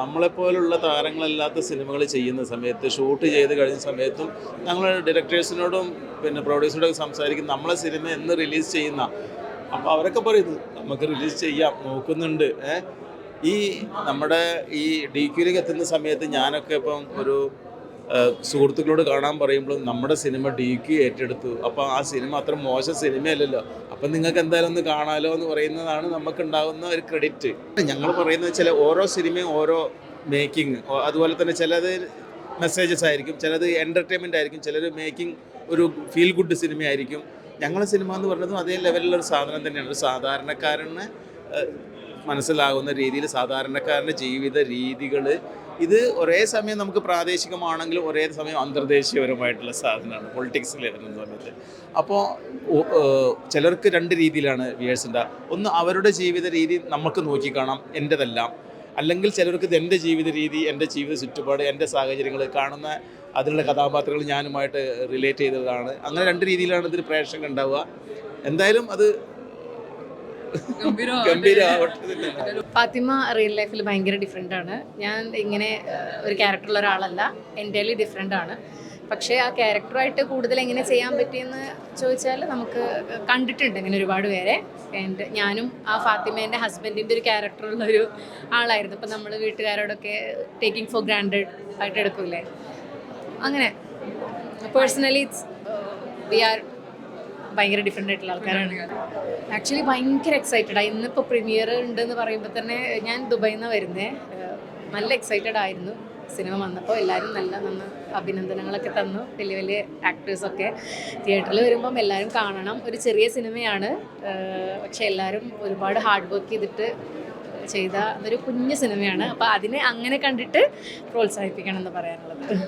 നമ്മളെപ്പോലുള്ള താരങ്ങളല്ലാത്ത സിനിമകൾ ചെയ്യുന്ന സമയത്ത് ഷൂട്ട് ചെയ്ത് കഴിഞ്ഞ സമയത്തും ഞങ്ങൾ ഡയറക്ടേഴ്സിനോടും പിന്നെ പ്രൊഡ്യൂസറോടൊക്കെ സംസാരിക്കും നമ്മളെ സിനിമ എന്ന് റിലീസ് ചെയ്യുന്ന. അപ്പോൾ അവരൊക്കെ പറയുന്നത് നമുക്ക് റിലീസ് ചെയ്യാം നോക്കുന്നുണ്ട്. ഈ നമ്മുടെ ഈ ഡി ക്യൂലേക്ക് എത്തുന്ന സമയത്ത് ഞാനൊക്കെ ഇപ്പം ഒരു സുഹൃത്തുക്കളോട് കാണാൻ പറയുമ്പോൾ നമ്മുടെ സിനിമ ഡി ക്യു ഏറ്റെടുത്തു. അപ്പോൾ ആ സിനിമ അത്ര മോശം സിനിമയല്ലല്ലോ. അപ്പം നിങ്ങൾക്ക് എന്തായാലും ഒന്ന് കാണാലോ എന്ന് പറയുന്നതാണ് നമുക്കുണ്ടാകുന്ന ഒരു ക്രെഡിറ്റ് ഞങ്ങൾ പറയുന്നത് ചില ഓരോ സിനിമയും ഓരോ മേക്കിംഗ് അതുപോലെ തന്നെ ചിലത് മെസ്സേജസ് ആയിരിക്കും ചിലത് എന്റർടൈൻമെന്റ് ആയിരിക്കും ചിലർ മേക്കിംഗ് ഒരു ഫീൽ ഗുഡ് സിനിമയായിരിക്കും. ഞങ്ങളുടെ സിനിമ എന്ന് പറയുന്നതും അതേ ലെവലിലുള്ള ഒരു സാധനം തന്നെയാണ്. ഒരു സാധാരണക്കാരന് മനസ്സിലാകുന്ന രീതിയിൽ സാധാരണക്കാരന്റെ ജീവിത രീതികൾ ഇത് ഒരേ സമയം നമുക്ക് പ്രാദേശികമാണെങ്കിലും ഒരേ സമയം അന്തർദേശീയപരമായിട്ടുള്ള സാധനമാണ്. പൊളിറ്റിക്സിൽ വരുന്ന സമയത്ത്. അപ്പോൾ ചിലർക്ക് രണ്ട് രീതിയിലാണ് വ്യൂവേഴ്സിന്റെ ഒന്ന് അവരുടെ ജീവിത രീതി നമുക്ക് നോക്കിക്കാണാം എന്റെതെല്ലാം അല്ലെങ്കിൽ ചിലർക്ക് ഇത് എന്റെ ജീവിത രീതി എന്റെ ജീവിത ചുറ്റുപാട് എന്റെ സാഹചര്യങ്ങൾ കാണുന്ന അതിലുള്ള കഥാപാത്രങ്ങൾ ഞാനുമായിട്ട് റിലേറ്റ് ചെയ്തതാണ്. അങ്ങനെ രണ്ട് രീതിയിലാണ് ഇതിൽ പ്രേക്ഷകർ ഉണ്ടാവുക എന്തായാലും അത് ഫാത്തിമ റിയൽ ലൈഫിൽ ഭയങ്കര ഡിഫറെന്റ് ആണ്. ഞാൻ ഇങ്ങനെ ഒരു ക്യാരക്ടറുള്ള ഒരാളല്ല. എന്റയർലി ഡിഫറെന്റ് ആണ്. പക്ഷേ ആ ക്യാരക്ടറായിട്ട് കൂടുതൽ എങ്ങനെ ചെയ്യാൻ പറ്റിയെന്ന് ചോദിച്ചാൽ നമുക്ക് കണ്ടിട്ടുണ്ട് ഇങ്ങനെ ഒരുപാട് പേരെ. എന്റെ ഞാനും ആ ഫാത്തിമേന്റെ ഹസ്ബൻഡിന്റെ ഒരു ക്യാരക്ടറുള്ള ഒരു ആളായിരുന്നു. ഇപ്പം നമ്മൾ വീട്ടുകാരോടൊക്കെ ടേക്കിംഗ് ഫോർ ഗ്രാൻഡഡ് ആയിട്ട് എടുക്കൂലേ അങ്ങനെ. പേഴ്സണലി ഇറ്റ്സ് വി ആർ ഭയങ്കര ഡിഫറെന്റ് ആയിട്ടുള്ള ആൾക്കാരാണ്. ആക്ച്വലി ഭയങ്കര എക്സൈറ്റഡ് ആയി ഇന്നിപ്പോൾ പ്രീമിയർ ഉണ്ടെന്ന് പറയുമ്പോൾ തന്നെ ഞാൻ ദുബായിൽ നിന്ന് വരുന്നേ നല്ല എക്സൈറ്റഡ് ആയിരുന്നു. സിനിമ വന്നപ്പോൾ എല്ലാവരും നല്ല നന്ന അഭിനന്ദനങ്ങളൊക്കെ തന്നു. വലിയ വലിയ ആക്ടേഴ്സൊക്കെ തിയേറ്ററിൽ വരുമ്പം എല്ലാവരും കാണണം. ഒരു ചെറിയ സിനിമയാണ്. പക്ഷെ എല്ലാവരും ഒരുപാട് ഹാർഡ് വർക്ക് ചെയ്തിട്ട് ചെയ്ത ഒരു കുഞ്ഞു സിനിമയാണ്. അപ്പോൾ അതിനെ അങ്ങനെ കണ്ടിട്ട് പ്രോത്സാഹിപ്പിക്കണം എന്ന് പറയാനുള്ളത്.